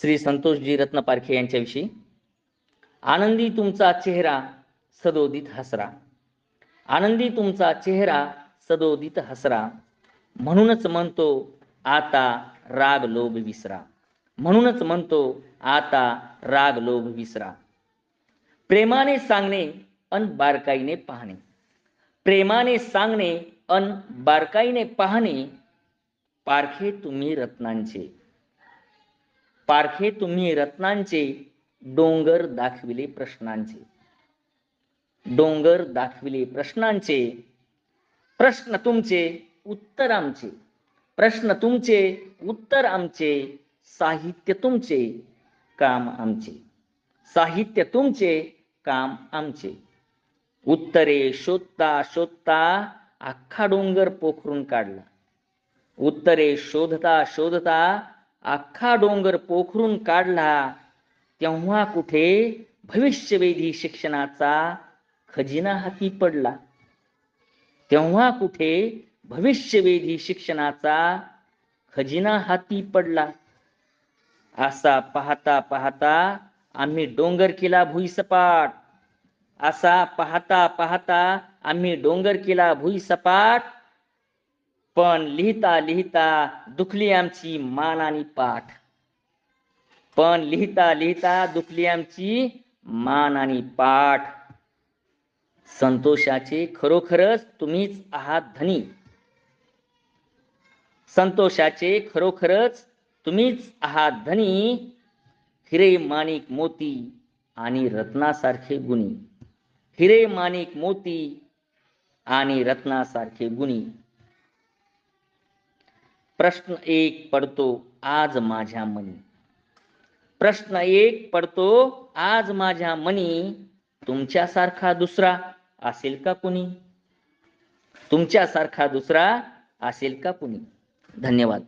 श्री संतोषजी रत्न पारखे यांच्याविषयी. आनंदी तुमचा चेहरा सदोदित हसरा. आनंदी तुमचा चेहरा सदोदित हसरा. म्हणूनच म्हणतो आता राग लोभ विसरा. म्हणूनच म्हणतो आता राग लोभ विसरा. प्रेमाने सांगणे अन बारकाईने पाहणे. प्रेमाने सांगणे अन बारकाईने पाहणे पारखे तुम्ही रत्नांचे. पारखे तुम्ही रत्नांचे डोंगर दाखविले प्रश्नांचे. डोंगर दाखविले प्रश्नांचे. प्रश्न तुमचे उत्तर आमचे. प्रश्न तुमचे उत्तर आमचे. साहित्य तुमचे काम आमचे. साहित्य तुमचे काम आमचे. उत्तरे शोधता शोधता अख्खा डोंगर पोखरून काढला. उत्तरे शोधता शोधता अख्खा डोंगर पोखरून काढला तेव्हा कुठे भविष्यवेधी शिक्षणाचा खजिना हाती पडला. तेव्हा कुठे भविष्यवेधी शिक्षणाचा खजिना हाती पडला. असा पाहता पाहता आम्ही डोंगर केला भुईसपाट. असा पाहता पाहता आम्ही डोंगर केला भुईसपाट. पण लिहिता लिहिता दुखली आमची मान आणि पाठ. पण लिहिता लिहिता दुखली आमची मान आणि पाठ. संतोषाचे खरोखरच तुम्हीच आहात धनी. संतोषाचे खरोखरच तुम्हीच आहात धनी. हिरे माणिक मोती आणि रत्नासारखे गुणी. हिरे माणिक मोती आणि रत्नासारखे गुणी. प्रश्न एक पडतो आज माझ्या मनी. प्रश्न एक पडतो आज माझ्या मनी तुमच्यासारखा दुसरा असेल का कुणी? तुमच्यासारखा दुसरा असेल का कुणी? धन्यवाद.